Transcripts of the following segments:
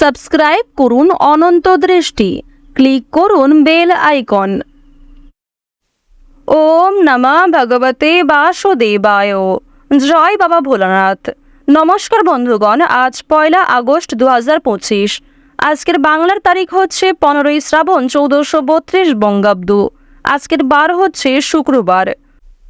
Subscribe করুন অনন্ত দৃষ্টি। Click করুন বেল আইকন। ওম নমঃ ভগবতে বাসুদেবায়। জয় বাবা ভোলানাথ। নমস্কার বন্ধুগণ, আজ পয়লা আগস্ট দু হাজার পঁচিশ। আজকের বাংলার তারিখ হচ্ছে পনেরোই শ্রাবণ চৌদ্দশো বত্রিশ বঙ্গাব্দ। আজকের বার হচ্ছে শুক্রবার।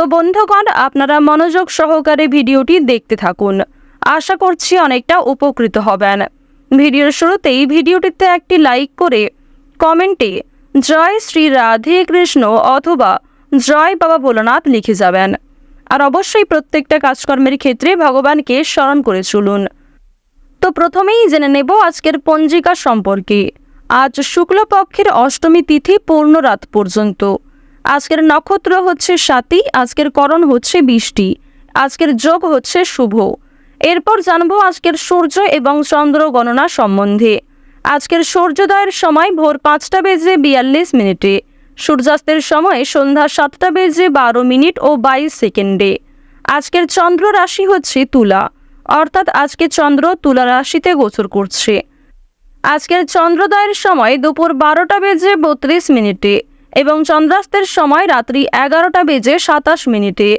তো বন্ধুগণ, আপনারা মনোযোগ সহকারে ভিডিওটি দেখতে থাকুন। আশা করছি অনেকটা উপকৃত হবেন। ভিডিওর শুরুতেই ভিডিওটিতে একটি লাইক করে কমেন্টে জয় শ্রী রাধে কৃষ্ণ অথবা জয় বাবা ভোলানাথ লিখে যাবেন। আর অবশ্যই প্রত্যেকটা কাজকর্মের ক্ষেত্রে ভগবানকে স্মরণ করে চলুন। তো প্রথমেই জেনে নেব আজকের পঞ্জিকা সম্পর্কে। আজ শুক্লপক্ষের অষ্টমী তিথি পূর্ণ রাত পর্যন্ত। আজকের নক্ষত্র হচ্ছে সাতী, আজকের করণ হচ্ছে বৃষ্টি, আজকের যোগ হচ্ছে শুভ। এরপর জানব আজকের সূর্য এবং চন্দ্র গণনা সম্বন্ধে। আজকের সূর্যোদয়ের সময় ভোর পাঁচটা বেজে বিয়াল্লিশ মিনিটে, সূর্যাস্তের সময় সন্ধ্যা সাতটা বেজে বারো মিনিট ও বাইশ সেকেন্ডে। আজকের চন্দ্র রাশি হচ্ছে তুলা, অর্থাৎ আজকে চন্দ্র তুলা রাশিতে গোচর করছে। আজকের চন্দ্রোদয়ের সময় দুপুর বারোটা বেজে বত্রিশ মিনিটে এবং চন্দ্রাস্তের সময় রাত্রি এগারোটা বেজে সাতাশ মিনিটে।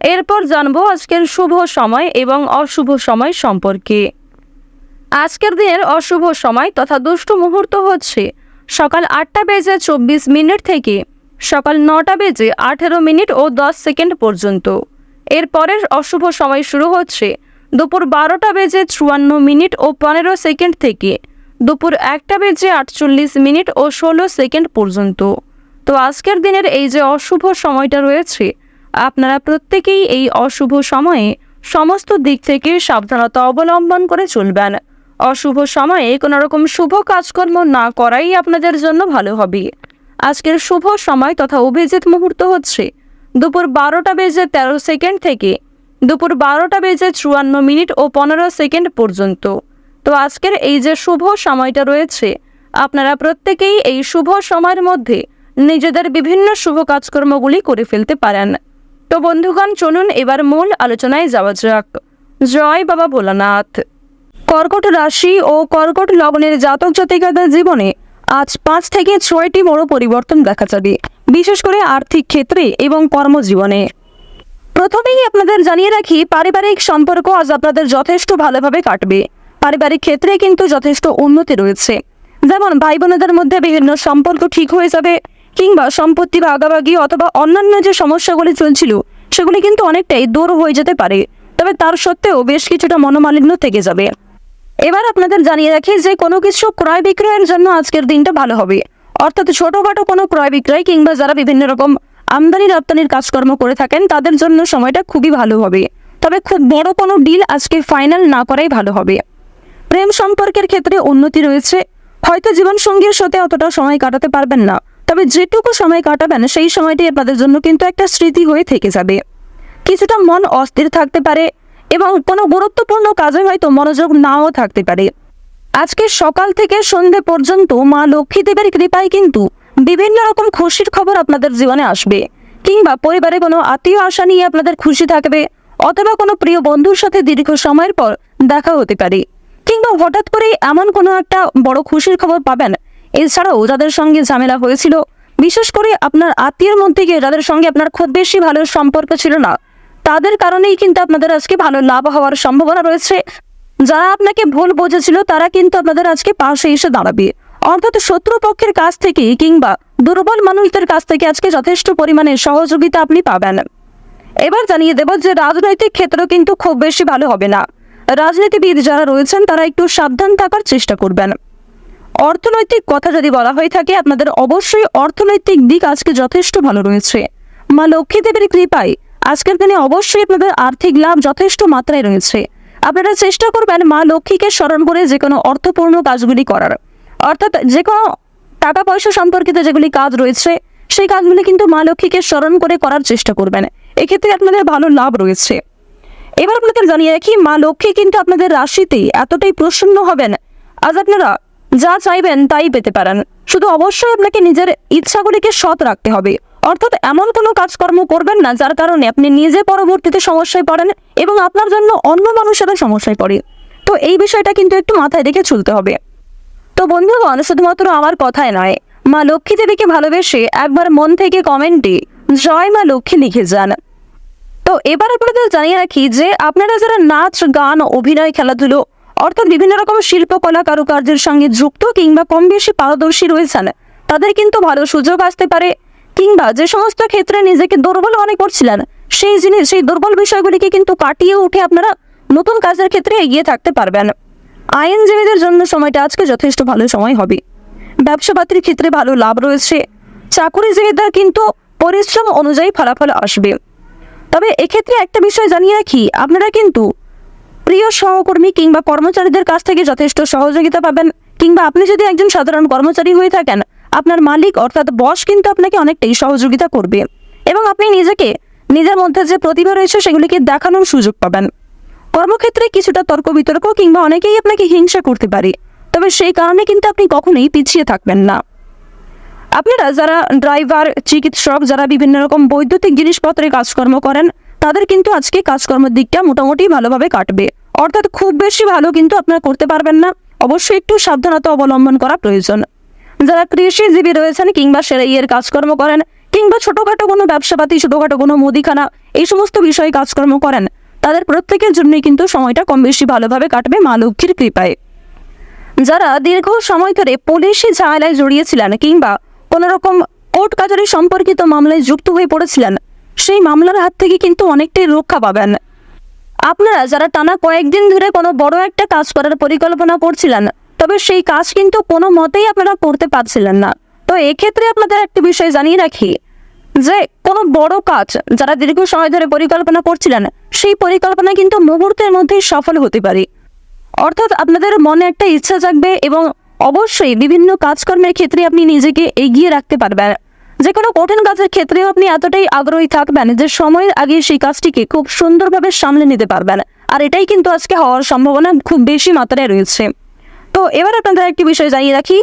এরপর জানব আজকের শুভ সময় এবং অশুভ সময় সম্পর্কে। আজকের দিনের অশুভ সময় তথা দুষ্ট মুহূর্ত হচ্ছে সকাল আটটা বেজে চব্বিশ মিনিট থেকে সকাল নটা বেজে আঠেরো মিনিট ও দশ সেকেন্ড পর্যন্ত। এরপরের অশুভ সময় শুরু হচ্ছে দুপুর বারোটা বেজে চুয়ান্ন মিনিট ও পনেরো সেকেন্ড থেকে দুপুর একটা বেজে আটচল্লিশ মিনিট ও ষোলো সেকেন্ড পর্যন্ত। তো আজকের দিনের এই যে অশুভ সময়টা রয়েছে, আপনারা প্রত্যেকেই এই অশুভ সময়ে সমস্ত দিক থেকে সাবধানতা অবলম্বন করে চলবেন। অশুভ সময়ে কোনো রকম শুভ কাজকর্ম না করাই আপনাদের জন্য ভালো হবে। আজকের শুভ সময় তথা অভিজিৎ মুহূর্ত হচ্ছে দুপুর বারোটা বেজে তেরো সেকেন্ড থেকে দুপুর বারোটা বেজে চুয়ান্ন মিনিট ও পনেরো সেকেন্ড পর্যন্ত। তো আজকের এই যে শুভ সময়টা রয়েছে, আপনারা প্রত্যেকেই এই শুভ সময়ের মধ্যে নিজেদের বিভিন্ন শুভ কাজকর্মগুলি করে ফেলতে পারেন। তো বন্ধুগণ, চলুন এবার মূল আলোচনায় যাওয়া যাক। জয় বাবা ভোলানাথ। কর্কট রাশি ও কর্কট লগ্নের জাতক জাতিকাদের জীবনে আজ পাঁচ থেকে ছয়টি বড় পরিবর্তন দেখা যাবে, বিশেষ করে আর্থিক ক্ষেত্রে এবং কর্মজীবনে। প্রথমেই আপনাদের জানিয়ে রাখি, পারিবারিক সম্পর্ক আজ আপনাদের যথেষ্ট ভালোভাবে কাটবে। পারিবারিক ক্ষেত্রে কিন্তু যথেষ্ট উন্নতি রয়েছে। যেমন ভাই বোনেদের মধ্যে বিভিন্ন সম্পর্ক ঠিক হয়ে যাবে কিংবা সম্পত্তি বা ভাগাভাগি অথবা অন্যান্য যে সমস্যাগুলি চলছিল, সেগুলি কিন্তু অনেকটাই দূর হয়ে যেতে পারে। তবে তার সত্ত্বেও বেশ কিছুটা মনোমালিন্য থেকে যাবে। এবার আপনাদের জানিয়ে রাখি যে কোনো কিছু ক্রয় বিক্রয়ের জন্য আজকের দিনটা ভালো হবে। অর্থাৎ ছোটোখাটো কোনো ক্রয় বিক্রয় কিংবা যারা বিভিন্ন রকম আমদানি রপ্তানির কাজকর্ম করে থাকেন, তাদের জন্য সময়টা খুবই ভালো হবে। তবে খুব বড় কোনো ডিল আজকে ফাইনাল না করাই ভালো হবে। প্রেম সম্পর্কের ক্ষেত্রে উন্নতি রয়েছে। হয়তো জীবনসঙ্গীর সাথে অতটা সময় কাটাতে পারবেন না। তবে যেটুকু সময় কাটাবেন, সেই সময়টি আপনাদের জন্য কিন্তু একটা স্মৃতি হয়ে থেকে যাবে। কিছুটা মন অস্থির থাকতে পারে এবং কোনো গুরুত্বপূর্ণ কাজে হয়তো মনোযোগ নাও থাকতে পারে। আজকে সকাল থেকে সন্ধে পর্যন্ত মা লক্ষ্মী দেবের কৃপায় কিন্তু বিভিন্ন রকম খুশির খবর আপনাদের জীবনে আসবে কিংবা পরিবারে কোনো আত্মীয় আশা নিয়ে আপনাদের খুশি থাকবে অথবা কোনো প্রিয় বন্ধুর সাথে দীর্ঘ সময়ের পর দেখা হতে পারে। কিংবা হঠাৎ করে এমন কোনো একটা বড় খুশির খবর পাবেন এছাড়াও যাদের সঙ্গে ঝামেলা হয়েছিল, বিশেষ করে আপনার আত্মীয়ের মধ্যে গিয়ে যাদের সঙ্গে আপনার খুব বেশি ভালো সম্পর্ক ছিল না, তাদের কারণেই কিন্তু আপনাদের আজকে ভালো লাভ হওয়ার সম্ভাবনা রয়েছে। যারা আপনাকে ভুল বোঝেছিল, তারা কিন্তু আপনাদের আজকে পাশে এসে দাঁড়াবে। অর্থাৎ শত্রুপক্ষের কাছ থেকে কিংবা দুর্বল মানুষদের কাছ থেকে আজকে যথেষ্ট পরিমাণে সহযোগিতা আপনি পাবেন। এবার জানিয়ে দেব যে রাজনৈতিক ক্ষেত্র কিন্তু খুব বেশি ভালো হবে না। রাজনীতিবিদ যারা রয়েছেন, তারা একটু সাবধান থাকার চেষ্টা করবেন। অর্থনৈতিক কথা যদি বলা হয়ে থাকে, আপনাদের অবশ্যই অর্থনৈতিক দিক আজকে যথেষ্ট ভালো রয়েছে। মা লক্ষ্মী দেবীর কৃপায় আজকের দিনে অবশ্যই আপনাদের আর্থিক লাভ যথেষ্ট মাত্রায় রয়েছে। আপনারা চেষ্টা করবেন মা লক্ষ্মীকে স্মরণ করে যে কোনো অর্থপূর্ণ কাজগুলি করার। অর্থাৎ যে কোনো টাকা পয়সা সম্পর্কিত যেগুলি কাজ রয়েছে, সেই কাজগুলি কিন্তু মা লক্ষ্মীকে স্মরণ করে করার চেষ্টা করবেন। এক্ষেত্রে আপনাদের ভালো লাভ রয়েছে। এবার আপনাদের জানিয়ে রাখি, মা লক্ষ্মী কিন্তু আপনাদের রাশিতে এতটাই প্রসন্ন হবেন। আজ আপনারা যা চাইবেন তাই পেতে পারেন। শুধু অবশ্যই আপনাকে নিজের ইচ্ছাগুলিকে সৎ রাখতে হবে। অর্থাৎ এমন কোনো কাজকর্ম করবেন না যার কারণে আপনি নিজে পরবর্তীতে সমস্যায় পড়েন এবং আপনার জন্য অন্য মানুষেরা সমস্যায় পড়ে। তো এই বিষয়টা কিন্তু একটু মাথায় রেখে চলতে হবে। তো বন্ধুগণ, শুধুমাত্র আমার কথায় নয়, মা লক্ষ্মী দেবীকে ভালোবেসে একবার মন থেকে কমেন্টে জয় মা লক্ষ্মী লিখে যান। তো এবার আপনাদের জানিয়ে রাখি যে আপনারা যারা নাচ, গান, অভিনয়, খেলাধুলো অর্থাৎ বিভিন্ন রকম শিল্পকলা কারুকার্যের সঙ্গে যুক্ত কিংবা কম বেশি পারদর্শী রয়েছেন। তাদের কিন্তু ভালো সুযোগ আসতে পারে। কিংবা যে সমস্ত ক্ষেত্রে নিজেকে দুর্বল মনে করছিলেন, সেই জিনিস, সেই দুর্বল বিষয়গুলিকে কিন্তু কাটিয়ে উঠে আপনারা নতুন কাজের ক্ষেত্রে এগিয়ে থাকতে পারবেন। আইনজীবীদের জন্য সময়টা আজকে যথেষ্ট ভালো সময় হবে। ব্যবসাপাতির ক্ষেত্রে ভালো লাভ রয়েছে। চাকুরিজীবীদের কিন্তু পরিশ্রম অনুযায়ী ফলাফল আসবে। তবে এক্ষেত্রে একটা বিষয় জানিয়ে রাখি, আপনারা কিন্তু প্রিয় সহকর্মী কিংবা কর্মচারীদের কাছ থেকে যথেষ্ট সহযোগিতা পাবেন। কিংবা আপনি যদি একজন সাধারণ কর্মচারী হয়ে থাকেন, আপনার মালিক অর্থাৎ বস কিন্তু আপনাকে অনেকটাই সহযোগিতা করবে এবং আপনি নিজেকে, নিজের মধ্যে যে প্রতিভা রয়েছে সেগুলিকে দেখানোর সুযোগ পাবেন। কর্মক্ষেত্রে কিছুটা তর্ক বিতর্ক কিংবা অনেকেই আপনাকে হিংসা করতে পারে, তবে সেই কারণে কিন্তু আপনি কখনোই পিছিয়ে থাকবেন না। আপনারা যারা ড্রাইভার, চিকিৎসক, যারা বিভিন্ন রকম বৈদ্যুতিক জিনিসপত্রে কাজকর্ম করেন তাদের কিন্তু আজকে কাজকর্মের দিকটা মোটামুটি ভালোভাবে কাটবে। অর্থাৎ খুব বেশি ভালো কিন্তু আপনারা করতে পারবেন না। অবশ্যই একটু সাবধানতা অবলম্বন করা প্রয়োজন। যারা কৃষিজীবী রয়েছেন কিংবা সেরাইয়ের কাজকর্ম করেন, কিংবা ছোটোখাটো কোনো ব্যবসাপাতি, ছোটোখাটো কোনো মুদিখানা, এই সমস্ত বিষয়ে কাজকর্ম করেন, তাদের প্রত্যেকের জন্যই কিন্তু সময়টা কম বেশি ভালোভাবে কাটবে মা লক্ষ্মীর কৃপায়। যারা দীর্ঘ সময় ধরে পুলিশি ঝামেলায় জড়িয়েছিলেন কিংবা কোনো রকম কোর্ট কাজারি সম্পর্কিত মামলায় যুক্ত হয়ে পড়েছিলেন সেই মামলার হাত থেকে কিন্তু অনেকটাই রক্ষা পাবেন। আপনারা যারা টানা কয়েকদিন ধরে কোনো বড় একটা কাজ করার পরিকল্পনা করছিলেন, তবে সেই কাজ কিন্তু কোনো মতেই আপনারা করতে পারছিলেন না। তো এক্ষেত্রে আপনাদের একটি বিষয় জানিয়ে রাখি, যে কোনো বড় কাজ যারা দীর্ঘ সময় ধরে পরিকল্পনা করছিলেন, সেই পরিকল্পনা কিন্তু মুহূর্তের মধ্যেই সফল হতে পারে। অর্থাৎ আপনাদের মনে একটা ইচ্ছা জাগবে এবং অবশ্যই বিভিন্ন কাজকর্মের ক্ষেত্রে আপনি নিজেকে এগিয়ে রাখতে পারবেন। যে কোনো কঠিন কাজের ক্ষেত্রেও আপনি এতটাই আগ্রহী থাকবেন যে সময়ের আগে সেই কাজটিকে খুব সুন্দরভাবে সামলে নিতে পারবেন। আর এটাই কিন্তু আজকে হওয়ার সম্ভাবনা খুব বেশি মাত্রায় রয়েছে। তো এবার আপনাদের একটি বিষয় জানিয়ে রাখি।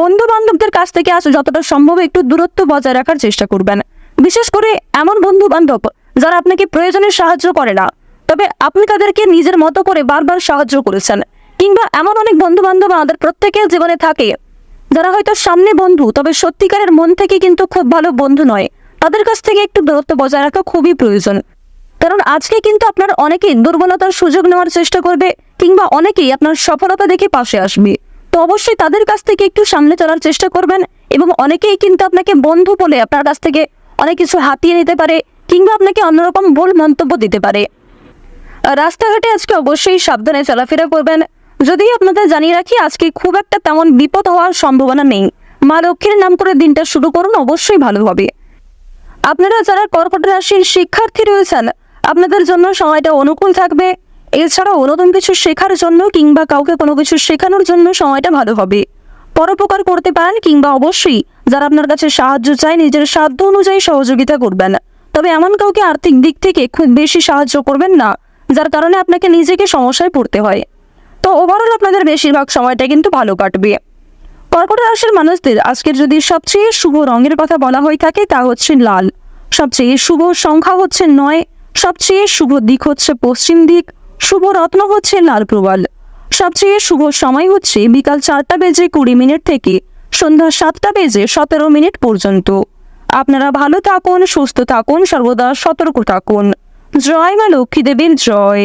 বন্ধু বান্ধবদের কাছ থেকে আজ যতটা সম্ভব একটু দূরত্ব বজায় রাখার চেষ্টা করবেন। বিশেষ করে এমন বন্ধু বান্ধব যারা আপনাকে প্রয়োজনে সাহায্য করে না। তবে আপনি তাদেরকে নিজের মতো করে বারবার সাহায্য করেছেন। কিংবা এমন অনেক বন্ধু বান্ধব আমাদের প্রত্যেকের জীবনে থাকে যারা হয়তো সামনে বন্ধু, তবে সত্যিকারের মন থেকে কিন্তু খুব ভালো বন্ধু নয়। তাদের কাছ থেকে একটু দূরত্ব বজায় রাখা খুবই প্রয়োজন। কারণ আজকে কিন্তু আপনার অনেকেই দুর্বলতার সুযোগ নেওয়ার চেষ্টা করবে, কিংবা অনেকেই আপনার সফলতা দেখে পাশে আসবে। তো অবশ্যই তাদের কাছ থেকে একটু সামনে চলার চেষ্টা করবেন, এবং অনেকেই কিন্তু আপনাকে বন্ধু বলে আপনার কাছ থেকে অনেক কিছু হাতিয়ে নিতে পারে, কিংবা আপনাকে অন্যরকম ভুল মন্তব্য দিতে পারে। রাস্তাঘাটে আজকে অবশ্যই সাবধানে চলাফেরা করবেন যদিও আপনাদের জানিয়ে রাখি, আজকে খুব একটা তেমন বিপদ হওয়ার সম্ভাবনা নেই। মা লক্ষ্মীর নাম করে দিনটা শুরু করুন, অবশ্যই ভালো হবে। আপনারা যারা কর্কট রাশির শিক্ষার্থী রয়েছেন, আপনাদের জন্য সময়টা অনুকূল থাকবে। এছাড়াও নতুন কিছু শেখার জন্য কিংবা কাউকে কোনো কিছু শেখানোর জন্য সময়টা ভালো হবে। পরোপকার করতে পারেন কিংবা অবশ্যই যারা আপনার কাছে সাহায্য চায়, নিজের সাধ্য অনুযায়ী সহযোগিতা করবেন। তবে এমন কাউকে আর্থিক দিক থেকে খুব বেশি সাহায্য করবেন না, যার কারণে আপনাকে নিজেকে সমস্যায় পড়তে হয়। তো ওভারঅল আপনাদের বেশিরভাগ সময়টা কিন্তু ভালো কাটবে। কর্কট রাশির মানুষদের, আজকের যদি সবচেয়ে শুভ রঙের কথা বলা হয়ে থাকে, তা হচ্ছে লাল। সবচেয়ে শুভ সংখ্যা হচ্ছে নয়, সবচেয়ে শুভ দিক হচ্ছে পশ্চিম দিক, শুভ রত্ন হচ্ছে লাল প্রবাল। সবচেয়ে শুভ সময় হচ্ছে বিকাল চারটা বেজে কুড়ি মিনিট থেকে সন্ধ্যা সাতটা বেজে সতেরো মিনিট পর্যন্ত। আপনারা ভালো থাকুন, সুস্থ থাকুন, সর্বদা সতর্ক থাকুন। জয় মা লক্ষ্মী দেবীর জয়।